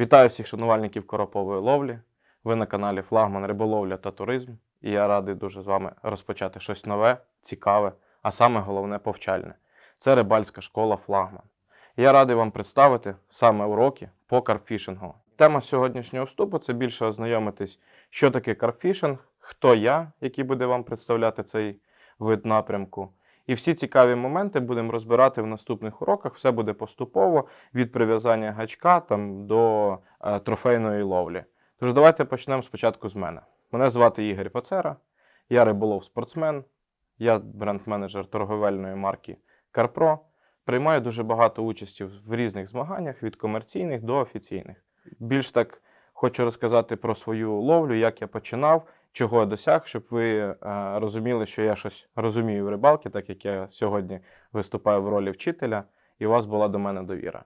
Вітаю всіх шанувальників коропової ловлі. Ви на каналі Флагман Риболовля та Туризм. І я радий дуже з вами розпочати щось нове, цікаве, а саме головне повчальне. Це рибальська школа Флагман. Я радий вам представити саме уроки по карпфішингу. Тема сьогоднішнього вступу це більше ознайомитись, що таке карпфішинг, хто я, який буде вам представляти цей вид напрямку. І всі цікаві моменти будемо розбирати в наступних уроках. Все буде поступово від прив'язання гачка там, до е, трофейної ловлі. Тож давайте почнемо спочатку з мене. Мене звати Ігор Пацера, я риболов спортсмен, я бренд-менеджер торговельної марки CarPro. Приймаю дуже багато участі в різних змаганнях від комерційних до офіційних. Більш так хочу розказати про свою ловлю, як я починав, чого я досяг, щоб ви е, розуміли, що я щось розумію в рибалці, так як я сьогодні виступаю в ролі вчителя, і у вас була до мене довіра.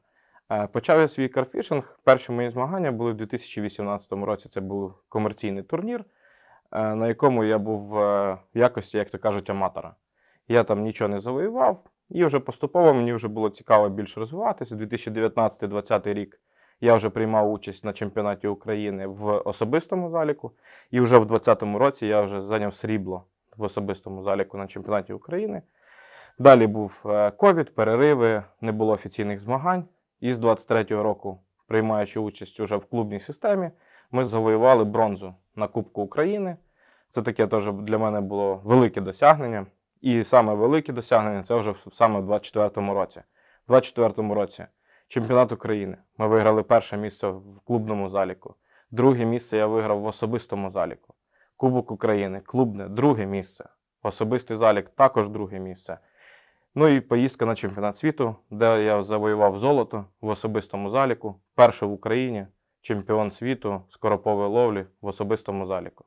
Е, Почав я свій карфішинг. Перші мої змагання були в 2018 році. Це був комерційний турнір, е, на якому я був в якості, як то кажуть, аматора. Я там нічого не завоював, і вже поступово мені вже було цікаво більше розвиватися. 2019-2020 рік я вже приймав участь на чемпіонаті України в особистому заліку, і вже в 2020 році я вже зайняв срібло в особистому заліку на чемпіонаті України. Далі був е, ковід, перериви, не було офіційних змагань. І з 23-го року, приймаючи участь уже в клубній системі, ми завоювали бронзу на Кубку України. Це таке теж для мене було велике досягнення. І саме велике досягнення це вже саме в 24-му році. В 24-му році чемпіонат України. Ми виграли перше місце в клубному заліку. Друге місце я виграв в особистому заліку. Кубок України, клубне, друге місце. Особистий залік також друге місце. Ну і поїздка на чемпіонат світу, де я завоював золото в особистому заліку. Перший в Україні чемпіон світу з коропової ловлі в особистому заліку.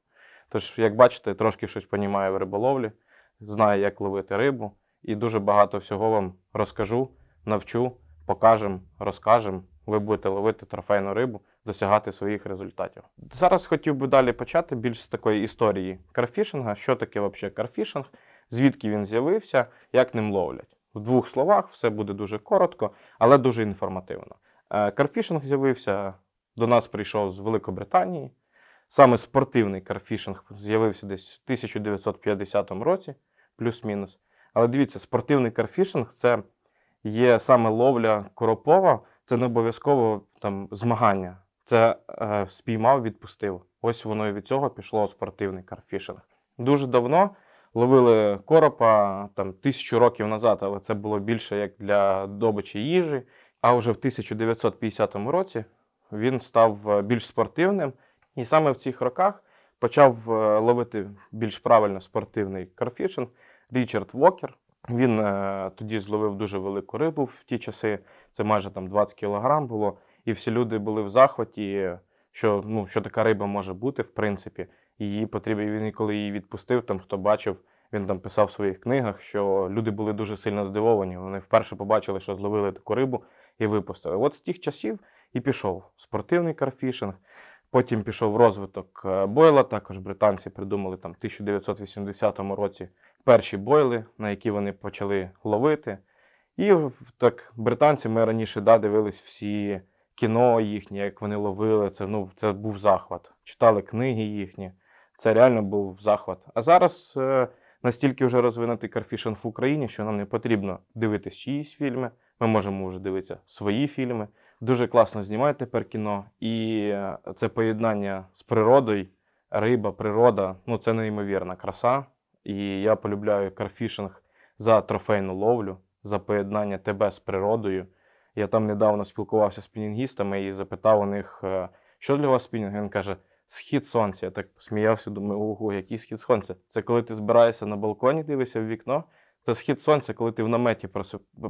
Тож, як бачите, трошки щось понімаю в риболовлі, знаю, як ловити рибу, і дуже багато всього вам розкажу, навчу, покажемо, розкажемо. Ви будете ловити трофейну рибу, досягати своїх результатів. Зараз хотів би далі почати більш з такої історії карфішинга. Що таке взагалі карфішинг, звідки він з'явився, як ним ловлять. В двох словах все буде дуже коротко, але дуже інформативно. Е, Карфішинг з'явився, до нас прийшов з Великобританії. Саме спортивний карфішинг з'явився десь в 1950 році, плюс-мінус. Але дивіться, спортивний карфішинг це є саме ловля коропова, це не обов'язково там змагання. Це е, спіймав, відпустив. Ось воно і від цього пішло спортивний карфішинг. Дуже давно ловили коропа там тисячу років назад, але це було більше як для добичі їжі. А вже в 1950 році він став е, більш спортивним, і саме в цих роках почав е, ловити більш правильно спортивний карфішинг Річард Вокер. Він е, тоді зловив дуже велику рибу в ті часи, це майже там 20 кілограм було, і всі люди були в захваті, що, ну, що така риба може бути, в принципі. Її потрібно, він коли її відпустив, там хто бачив, він там писав в своїх книгах, що люди були дуже сильно здивовані. Вони вперше побачили, що зловили таку рибу і випустили. От з тих часів і пішов спортивний карфішинг. Потім пішов розвиток е, бойла. Також британці придумали там в 1980 році перші бойли, на які вони почали ловити. І так британці ми раніше да, дивились всі кіно їхні, як вони ловили. Це, ну, це був захват. Читали книги їхні. Це реально був захват. А зараз е, настільки вже розвинутий карфішинг в Україні, що нам не потрібно дивитись чиїсь фільми. Ми можемо вже дивитися свої фільми. Дуже класно знімають тепер кіно. І е, це поєднання з природою, риба, природа ну це неймовірна краса. І я полюбляю карфішинг за трофейну ловлю, за поєднання тебе з природою. Я там недавно спілкувався з пінінгістами і запитав у них, е, що для вас спінінг? Він каже, схід сонця. Я так сміявся, думаю, ого, який схід сонця? Це коли ти збираєшся на балконі, дивишся в вікно. Це схід сонця, коли ти в наметі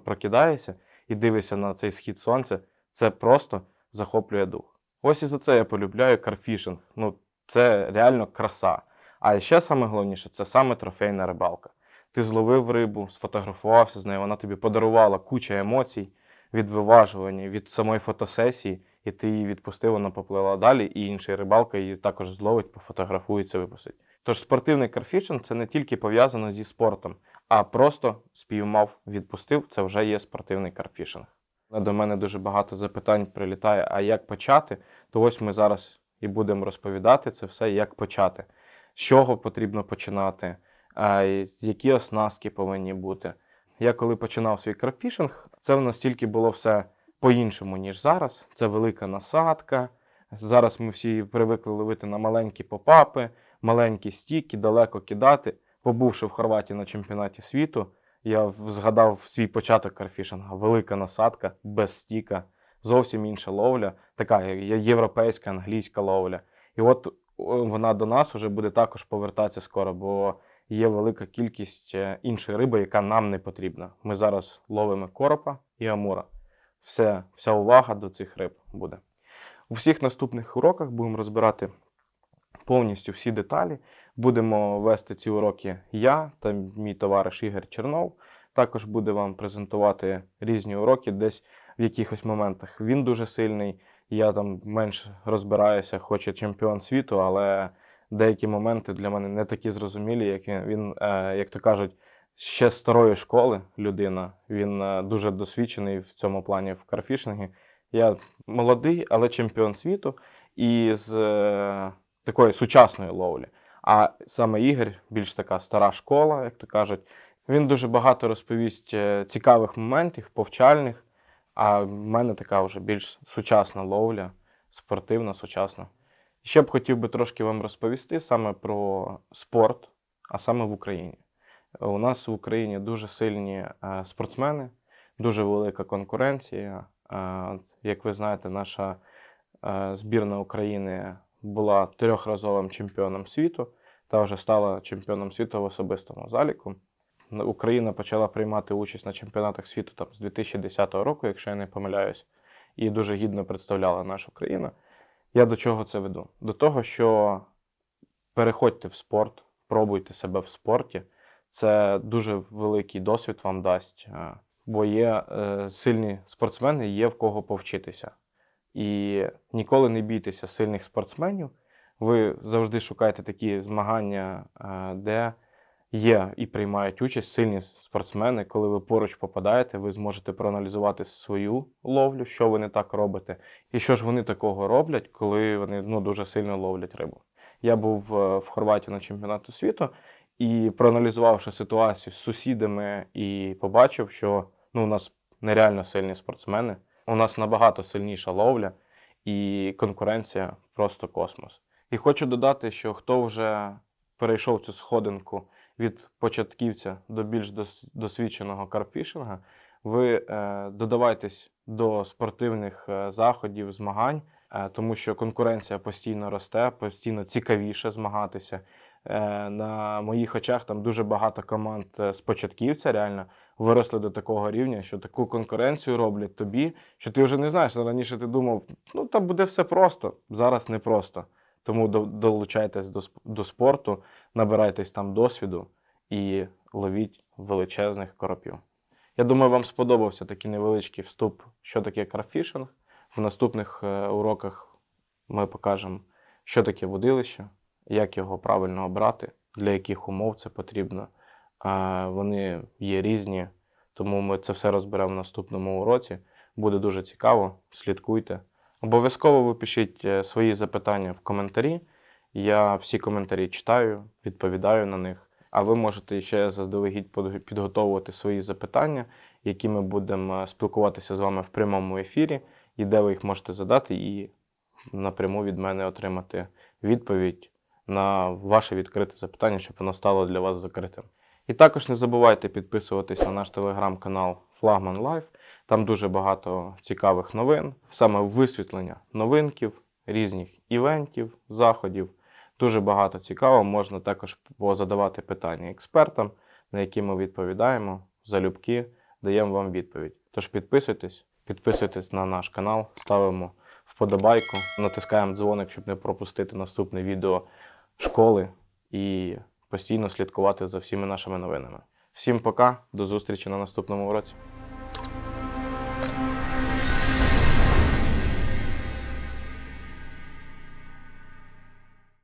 прокидаєшся і дивишся на цей схід сонця. Це просто захоплює дух. Ось і за це я полюбляю карфішинг. Ну, це реально краса. А ще саме головніше, це саме трофейна рибалка. Ти зловив рибу, сфотографувався з нею, вона тобі подарувала кучу емоцій від виважування, від самої фотосесії, і ти її відпустив, вона поплила далі, і інший рибалка її також зловить, пофотографується, випустить. Тож спортивний карфішинг це не тільки пов'язано зі спортом, а просто спіймав, відпустив, це вже є спортивний карфішинг. До мене дуже багато запитань прилітає, а як почати? То ось ми зараз і будемо розповідати це все, як почати. З чого потрібно починати, які оснастки повинні бути. Я коли починав свій крабфішинг, це в нас тільки було все по-іншому, ніж зараз. Це велика насадка. Зараз ми всі привикли ловити на маленькі попапи, маленькі стіки, далеко кидати. Побувши в Хорватії на чемпіонаті світу, я згадав свій початок карфішинга. Велика насадка, без стіка, зовсім інша ловля, така європейська, англійська ловля. І от вона до нас вже буде також повертатися скоро, бо є велика кількість е, іншої риби, яка нам не потрібна. Ми зараз ловимо коропа і амура. Все, вся увага до цих риб буде. У всіх наступних уроках будемо розбирати повністю всі деталі. Будемо вести ці уроки я та мій товариш Ігор Чернов. Також буде вам презентувати різні уроки, десь в якихось моментах він дуже сильний. Я там менш розбираюся, хоч і чемпіон світу, але деякі моменти для мене не такі зрозумілі, як він, він е, як то кажуть, ще старої школи людина. Він е, дуже досвідчений в цьому плані в карфішингі. Я молодий, але чемпіон світу і з е, такої сучасної ловлі. А саме Ігор більш така стара школа, як то кажуть. Він дуже багато розповість е, цікавих моментів, повчальних. А в мене така вже більш сучасна ловля, спортивна, сучасна. Ще б хотів би трошки вам розповісти саме про спорт, а саме в Україні. У нас в Україні дуже сильні е, спортсмени, дуже велика конкуренція. Е, Як ви знаєте, наша е, збірна України була трьохразовим чемпіоном світу та вже стала чемпіоном світу в особистому заліку. Україна почала приймати участь на чемпіонатах світу там, з 2010 року, якщо я не помиляюсь, і дуже гідно представляла нашу країну. Я до чого це веду? До того, що переходьте в спорт, пробуйте себе в спорті. Це дуже великий досвід вам дасть, е, бо є е, сильні спортсмени, є в кого повчитися. І ніколи не бійтеся сильних спортсменів. Ви завжди шукайте такі змагання, е, де є і приймають участь сильні спортсмени. Коли ви поруч попадаєте, ви зможете проаналізувати свою ловлю, що ви не так робите, і що ж вони такого роблять, коли вони ну, дуже сильно ловлять рибу. Я був в Хорватії на чемпіонату світу і проаналізувавши ситуацію з сусідами, і побачив, що ну, у нас нереально сильні спортсмени, у нас набагато сильніша ловля і конкуренція просто космос. І хочу додати, що хто вже перейшов цю сходинку від початківця до більш дос- досвідченого карпфішинга, ви е, додавайтесь до спортивних е, заходів, змагань, е, тому що конкуренція постійно росте, постійно цікавіше змагатися. Е, на моїх очах там дуже багато команд е, з початківця реально виросли до такого рівня, що таку конкуренцію роблять тобі, що ти вже не знаєш. Раніше ти думав, ну там буде все просто, зараз не просто. Тому долучайтесь до, до спорту, набирайтесь там досвіду і ловіть величезних коропів. Я думаю, вам сподобався такий невеличкий вступ, що таке карфішинг. В наступних е, уроках ми покажемо, що таке водилище, як його правильно обрати, для яких умов це потрібно. Вони є різні, тому ми це все розберемо в наступному уроці. Буде дуже цікаво. Слідкуйте. Обов'язково ви пишіть е, свої запитання в коментарі. Я всі коментарі читаю, відповідаю на них. А ви можете ще заздалегідь підготовувати свої запитання, які ми будемо е, спілкуватися з вами в прямому ефірі, і де ви їх можете задати, і напряму від мене отримати відповідь на ваше відкрите запитання, щоб воно стало для вас закритим. І також не забувайте підписуватись на наш телеграм-канал Флагман Лайф. Там дуже багато цікавих новин, саме висвітлення новинків, різних івентів, заходів. Дуже багато цікавого. Можна також позадавати питання експертам, на які ми відповідаємо. Залюбки даємо вам відповідь. Тож підписуйтесь, підписуйтесь на наш канал, ставимо вподобайку, натискаємо дзвоник, щоб не пропустити наступне відео школи і постійно слідкувати за всіми нашими новинами. Всім пока, до зустрічі на наступному уроці.